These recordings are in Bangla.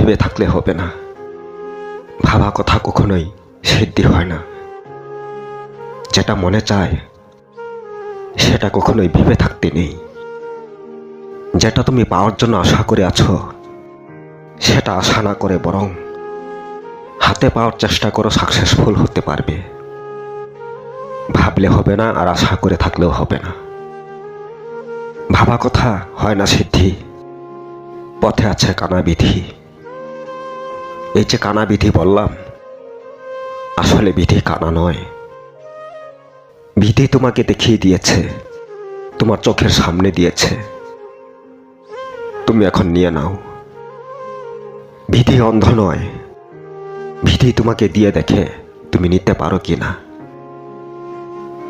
ভেবে থাকলে হবে না। ভাবা কথা কখনোই সিদ্ধি হয় না। যেটা মনে চায়, সেটা কখনোই ভেবে থাকতে নেই। যেটা তুমি পাওয়ার জন্য আশা করে আছো, সেটা আশা না করে বরং হাতে পাওয়ার চেষ্টা করো সাকসেসফুল হতে পারবে। ভাবলে হবে না আর আশা করে থাকলেও হবে না। ভাবা কথা হয় না সিদ্ধি, পথে আছে কানা বিধি এই যে কানা বিধি বললাম, আসলে বিধি কানা নয়। বিধি তোমাকে দেখিয়ে দিয়েছে, তোমার চোখের সামনে দিয়েছে। তুমি এখন নিয়ে নাও। বিধি অন্ধ নয়। বিধি তোমাকে দিয়ে দেখে তুমি নিতে পারো কি না।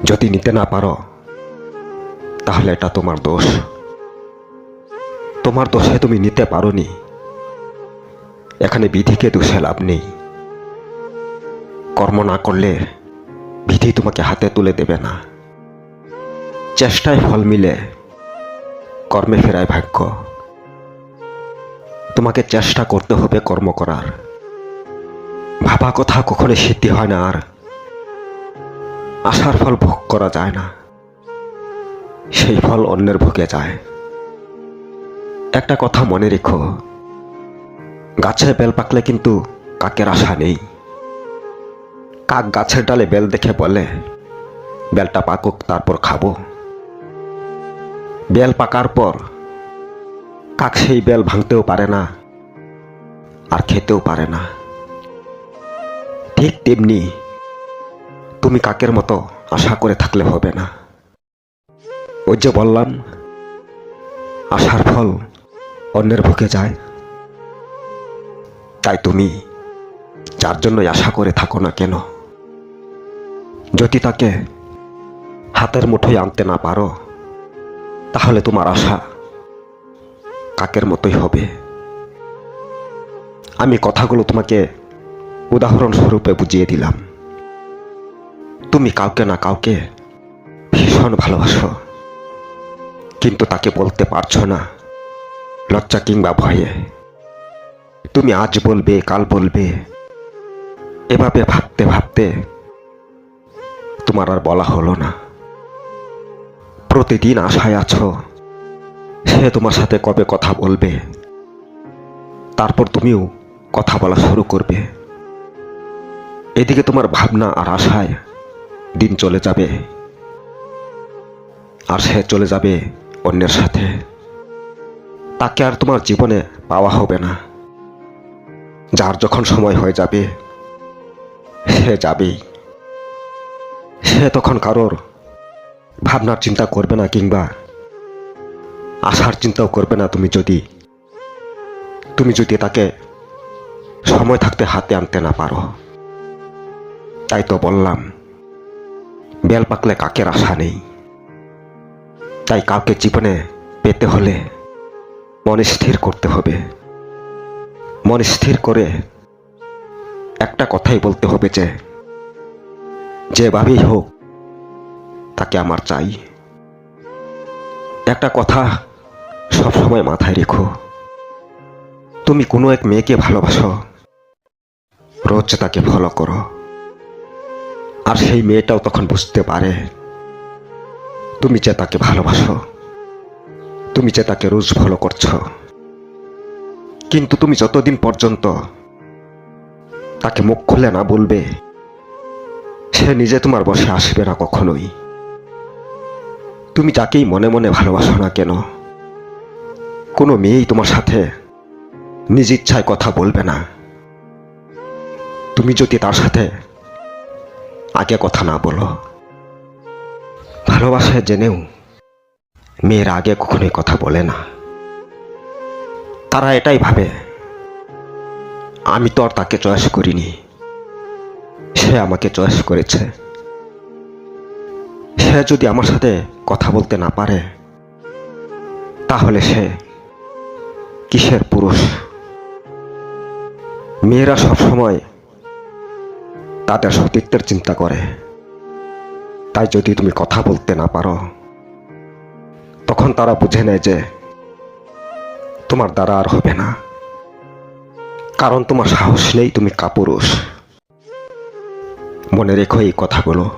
যদি নিতে না পারো, তাহলে এটা তোমার দোষ। তোমার দোষে তুমি নিতে পারোনি। এখানে বিধিকে দোষে লাভ নেই। কর্ম না করলে বিধি তোমাকে হাতে তুলে দেবে না। চেষ্টায় ফল মিলে কর্মে ফেরায় ভাগ্য। তোমাকে চেষ্টা করতে হবে কর্ম করার। ভাবা কথা কখনো সিদ্ধি হয় না আর। আশার ফল ভোগ করা যায় না। সেই ফল অন্যের ভোগে যায়। একটা কথা মনে রেখো গাছে বেল পাকলে কিন্তু কাকের আশা নেই। কাক গাছের ডালে বেল দেখে বলে, বেলটা পাকুক, তারপর খাব। বেল পাকার পর কাক সেই বেল ভাঙতেও পারে না আর খেতেও পারে না। ঠিক তেমনি তুমি কাকের মতো আশা করে থাকলে হবে না। ওই যে বললাম, আশার ফল অন্যের ভোগে যায়। তাই তুমি যার জন্যই আশা করে থাকো না কেন? যদি তাকে হাতের মুঠোয় আনতে না পারো, তাহলে তোমার আশা কাকের মতোই হবে। আমি কথাগুলো তোমাকে উদাহরণস্বরূপে বুঝিয়ে দিলাম। তুমি কাউকে না কাউকে ভীষণ ভালোবাসো, কিন্তু তাকে বলতে পারছ না, লজ্জা কিংবা ভয়ে। তুমি আজ বলবে, কাল বলবে। এভাবে ভাবতে ভাবতে তোমার আর বলা হলো না। প্রতিদিন আশায় আছো, সে তোমার সাথে কবে কথা বলবে? তারপর তুমিও কথা বলা শুরু করবে। এদিকে তোমার ভাবনা আর আশায় দিন চলে যাবে। আর সে চলে যাবে অন্যের সাথে। তাকে আর তোমার জীবনে পাওয়া হবে না। যার যখন সময় হয়ে যাবে, সে যাবেই। সে তখন কারোর ভাবনার চিন্তা করবে না কিংবা আশার চিন্তাও করবে না তুমি যদি তুমি যদি তাকে সময় থাকতে হাতে আনতে না পারো। তাই তো বললাম, বেল পাকলে কাকের আশা নেই। তাই কাউকে জীবনে পেতে হলে মন স্থির করতে হবে। মন স্থির করে একটা কথাই বলতে হবে যে যেভাবেই হোক, তাকে আমার চাই। একটা কথা সবসময় মাথায় রেখো। তুমি কোনো এক মেয়েকে ভালোবাসো, রোজ তাকে ফলো করো। আর সেই মেয়েটাও তখন বুঝতে পারে, তুমি যে তাকে ভালোবাসো, তুমি যে তাকে রোজ ফলো করছ। কিন্তু তুমি যতদিন পর্যন্ত তাকে মুখ খুলে না বলবে, সে নিজে তোমার বসে আসবে না কখনোই। তুমি যাকেই মনে মনে ভালোবাসো না কেন, কোনো মেয়েই তোমার সাথে নিজ ইচ্ছায় কথা বলবে না। তুমি যদি তার সাথে আগে কথা না বলো, ভালোবাসায় জেনেও মেয়েরা আগে কখনোই কথা বলে না। তারা এটাই ভাবে। আমি তো আর তাকে চয়েস করিনি। সে আমাকে চয়েস করেছে। সে যদি আমার সাথে কথা বলতে না পারে, তাহলে সে কিসের পুরুষ? মেয়েরা সবসময় তাদের সতীত্বের চিন্তা করে। তাই যদি তুমি কথা বলতে না পারো, তখন তারা বুঝে নেয় যে তোমার দ্বারা আর হবে না। কারণ তোমার সাহস নেই তুমি কাপুরুষ। মনে রেখো এই কথাগুলো।